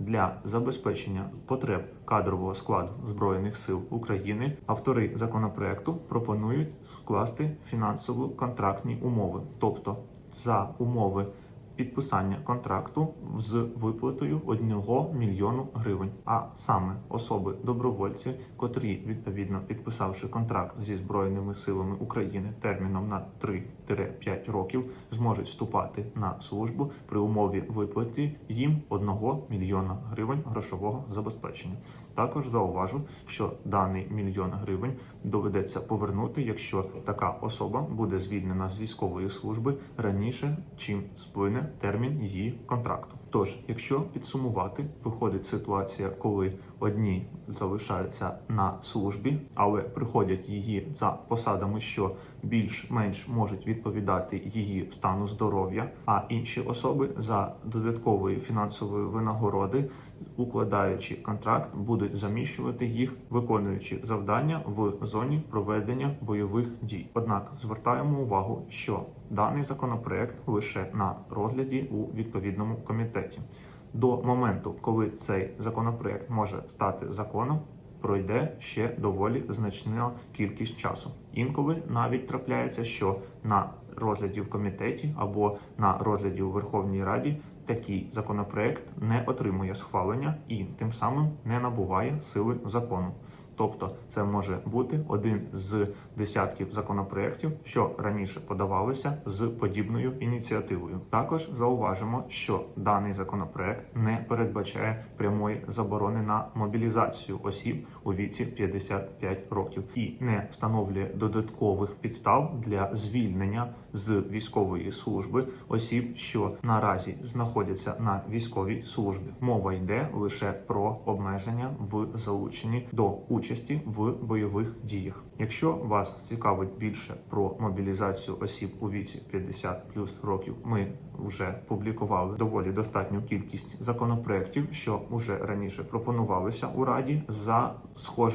для забезпечення потреб кадрового складу збройних сил України. Автори законопроекту пропонують скласти фінансово-контрактні умови, тобто за умови підписання контракту з виплатою 1 мільйону гривень. А саме особи добровольці, котрі відповідно підписавши контракт зі збройними силами України терміном на 3-5 років, зможуть вступати на службу при умові виплати їм 1 мільйона гривень грошового забезпечення. Також зауважу, що даний мільйон гривень доведеться повернути, якщо така особа буде звільнена з військової служби раніше, чим сплине термін її контракту. Тож, якщо підсумувати, виходить ситуація, коли одні залишаються на службі, але приходять її за посадами, що більш-менш можуть відповідати її стану здоров'я, а інші особи за додаткової фінансової винагороди, укладаючи контракт, будуть заміщувати їх, виконуючи завдання в зоні проведення бойових дій. Однак звертаємо увагу, що даний законопроект лише на розгляді у відповідному комітеті. До моменту, коли цей законопроект може стати законом, пройде ще доволі значна кількість часу. Інколи навіть трапляється, що на розгляді в комітеті або на розгляді у Верховній Раді такий законопроект не отримує схвалення і тим самим не набуває сили закону. Тобто це може бути один з десятків законопроєктів, що раніше подавалися з подібною ініціативою. Також зауважимо, що даний законопроект не передбачає прямої заборони на мобілізацію осіб у віці 55 років і не встановлює додаткових підстав для звільнення з військової служби осіб, що наразі знаходяться на військовій службі. Мова йде лише про обмеження в залученні до участі в бойових діях. Якщо вас цікавить більше про мобілізацію осіб у віці 50 плюс років, ми вже публікували доволі достатню кількість законопроєктів, що вже раніше пропонувалися у раді за схожим